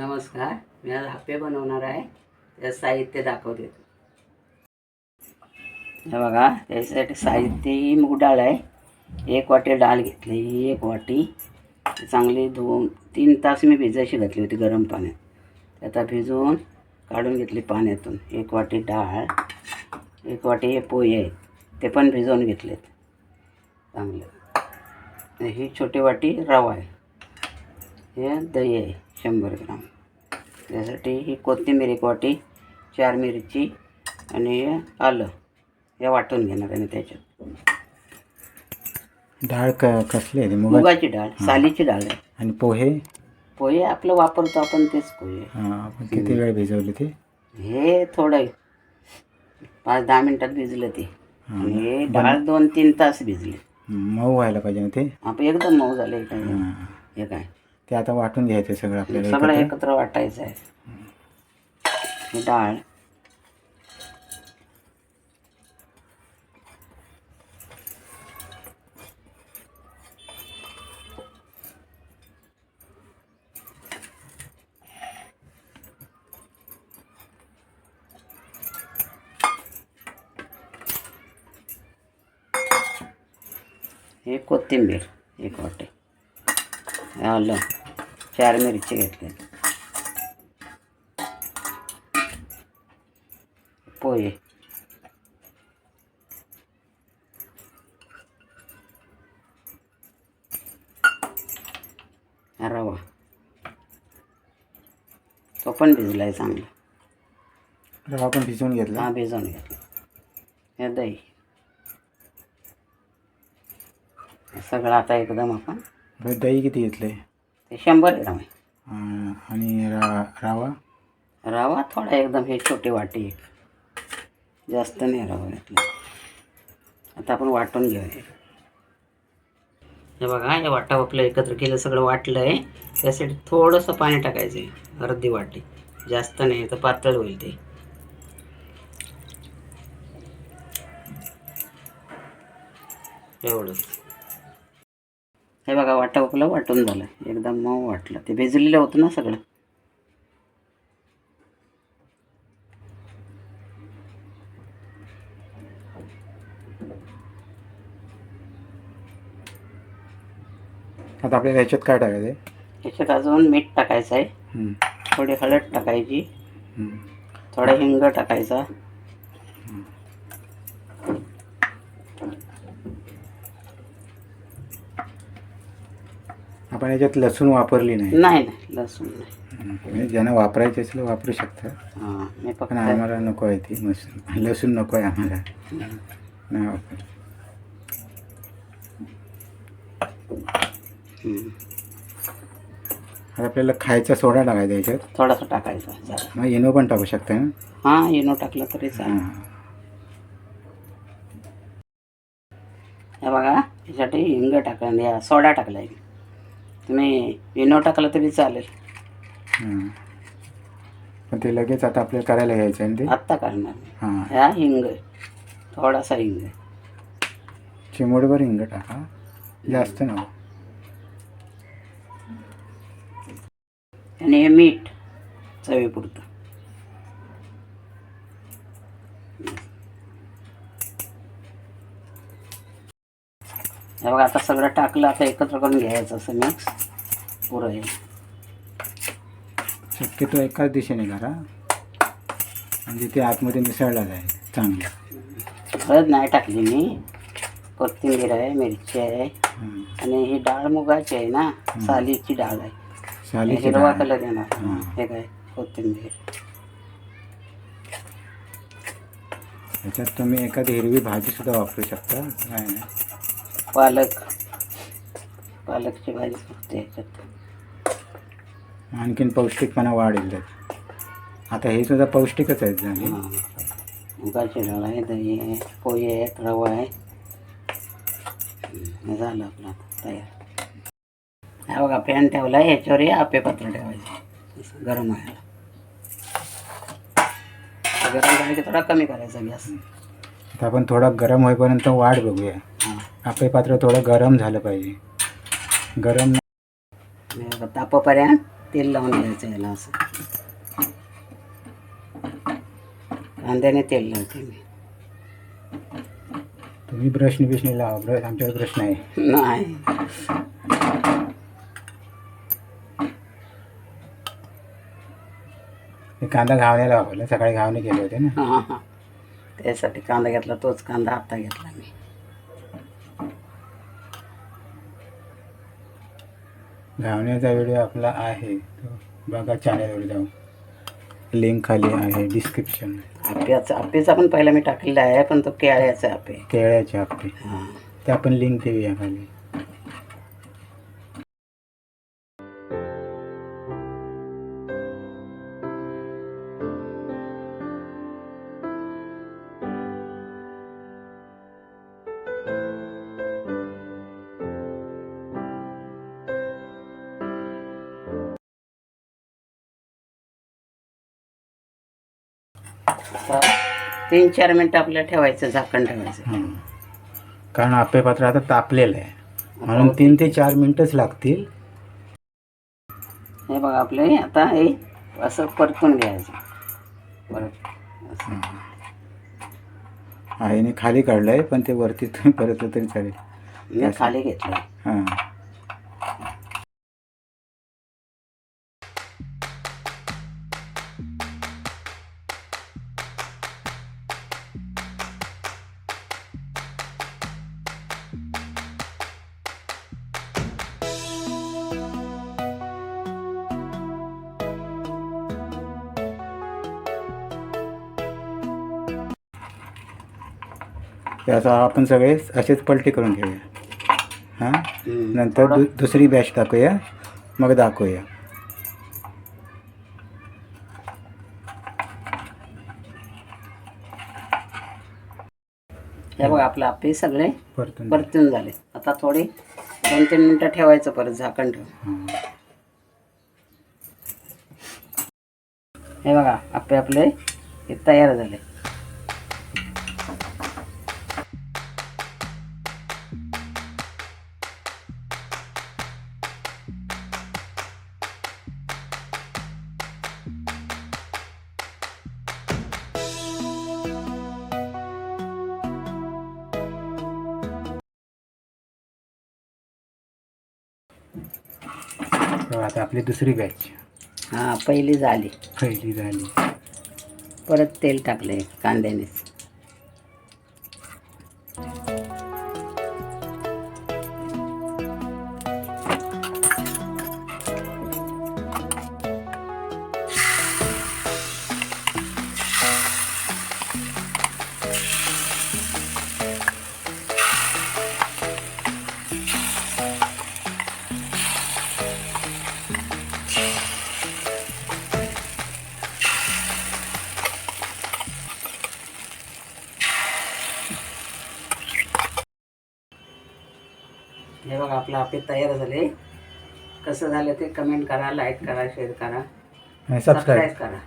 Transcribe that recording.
नमस्कार मी आज हप्पे बनवणार आहे. त्याचं साहित्य दाखवते. हे बघा त्याच्यासाठी साहित्य ही मूग डाळ आहे. एक वाटी डाळ घेतली ही एक वाटी. चांगली दोन तीन तास मी भिजायची घातली होती गरम पाण्यात. आता भिजवून काढून घेतली पाण्यातून. एक वाटी डाळ एक वाटी हे पोहे आहेत ते पण भिजवून घेतलेत. चांगले. ही छोटी वाटी रवा आहे. हे दही आहे शंभर ग्राम. त्यासाठी ही कोथिंबीर एक वाटी चार मिरची आणि आलं. हे वाटून घेणार आहे मी त्याच्यात. डाळ क कसली आहे मुगा मुगाची? डाळ सालीची डाळ आहे. आणि पोहे? पोहे आपलं वापरतो आपण तेच पोहे. हा, आपण किती वेळ भिजवले ते? हे थोडं पाच दहा मिनिटात भिजलं ते. आणि हे डाळ दोन तीन तास भिजले. मऊ व्हायला पाहिजे ना ते? आपण एकदम मऊ झाले हे काय. हे काय? ते आता वाटून घ्यायचं सगळं आपल्याला सगळं एकत्र. एकत्र वाटायचं आहे ही डाळ. हे कोथिंबीर एक वाटे. आलं. चार मिरची घेतले. पोहे. रवा. तो पण भिजलाय चांगला. रवा पण भिजवून घेतला? हा भिजवून घेतला. हे दही. सगळं आता एकदम आपण दही किती घेतले ते शंभर ग्राम आहे. आणि रा रावा? रवा थोडा एकदम हे छोटी वाटी एक जास्त नाही रवा घेतला. आता आपण वाटून घेऊया. हे बघा हे वाटा आपलं एकत्र केलं सगळं वाटलं आहे. त्यासाठी थोडंसं पाणी टाकायचं आहे अर्धी वाटी. जास्त नाही तर पातळ होईल ते. एवढंच. हे बघा वाटा आपलं वाटून झालं. एकदम मऊ वाटलं. ते भिजलेलं होतं ना सगळं. आता आपल्याला ह्याच्यात काय टाकायचं आहे? याच्यात अजून मीठ टाकायचं आहे. हम्म, थोडी हळद टाकायची. हम्म. थोडा हिंग टाकायचा. आपण याच्यात लसूण वापरली नाही. नाही नाही लसूण नाही. म्हणजे ज्यांना वापरायचे असेल वापरू शकतात हां मी फक्त पण आम्हाला नको आहे ती मस्त लसूण नको आहे आम्हाला. नाही वापर हं. आता आपल्याला खायचा सोडा टाकायचा याच्यात. थोडासा टाकायचा जरा मग इनो पण टाकू शकता ना? हां इनो टाकलं तरी चालेल. हां हे बघा याच्यासाठी हिंग टाकला आणि हा सोडा टाकला आहे तुम्ही इनो टाकलं तरी चालेल. हां पण ते लगेच आता आपल्याला करायला घ्यायचं आहे ना आत्ता मी. हां. ह्या हिंग थोडासा हिंग. चिमूटभर हिंग टाका. जास्त नको. आणि हे मीठ चवीपुरतं. हे बघा आता सगळं टाकलं आता एकत्र करून घ्यायचं असं मिक्स पुरं हे. शक्यतो एकाच दिशेने करा. म्हणजे ते आतमध्ये मिसळला जाईल चांगलं. हळद नाही टाकली मी. कोथिंबीर आहे मिरची आहे. आणि ही डाळ मुगाची आहे ना सालीची डाळ आहे. सालीची हिरवा. कलर येणार हां. हे काय कोथिंबीर. याच्यात तुम्ही एखादी हिरवी भाजी सुद्धा वापरू शकता. काय नाही. पालक. पालकची भाजी फक्त ह्याच्यात आणखीन पौष्टिकपणा वाढेल त्यात. आता हे सुद्धा पौष्टिकच आहेत झाले. मुगाची डाळ आहे दही आहे पोहे आहेत रवा आहे. झालं आपलं तयार. हा बघा पॅन ठेवला आहे ह्याच्यावर हे आपे पात्र ठेवायचं. गरम व्हायला. गरम झालं की थोडा कमी करायचा गॅस. आता आपण थोडा गरम होईपर्यंत वाट बघूया. हां. आपले पात्र थोडं गरम झालं पाहिजे. गरम तापपर्यंत तेल लावून घ्यायचं याला असं. कांद्याने तेल लावते मी. तुम्ही ब्रशनी बिशनी लावा ब्रश आमच्याकडे ब्रश नाही. नाही. कांदा घावण्याला वापरला सकाळी घावणे केले होते ना. हां हां. त्यासाठी कांदा घेतला तोच कांदा आता घेतला मी. घावण्याचा व्हिडिओ आपला आहे. तो बघा चॅनलवर जाऊन. लिंक खाली आहे डिस्क्रिप्शन आप्याचा आपेचा पण पहिला मी टाकलेला आहे पण तो केळ्याचा आपे केळ्याचे आपले हां. ते आपण लिंक देऊया खाली. तीन चार मिनटं आपल्याला ठेवायचं झाकण ठेवायचं. हं. कारण आपे पात्र आता तापलेलं आहे. म्हणून तीन ते चार मिनटंच लागतील. हे बघा आपले आता हे असं परतून घ्यायचं. परत असं. आईने खाली काढलं आहे पण ते वरती तुम्ही परतलं तरी चालेल. खाली घेतलं हां. ते आता आपण सगळे असेच पलटी करून घेऊया. हां. नंतर दु दुसरी बॅच दाखवूया. मग दाखवूया. हे बघा आपले आपे सगळे परतून परतून झाले. आता थोडी दोन तीन मिनटं ठेवायचं परत झाकण ठेवून. हां. हे बघा आपे आपले हे तयार झाले. आता आपली दुसरी बॅच हां पहिली झाली. पहिली झाली. परत तेल टाकले कांद्यानेच. हे बघा आपलं आपे तयार झाले कसं झालं ते कमेंट करा लाईक करा शेअर करा. सबस्क्राईब करा.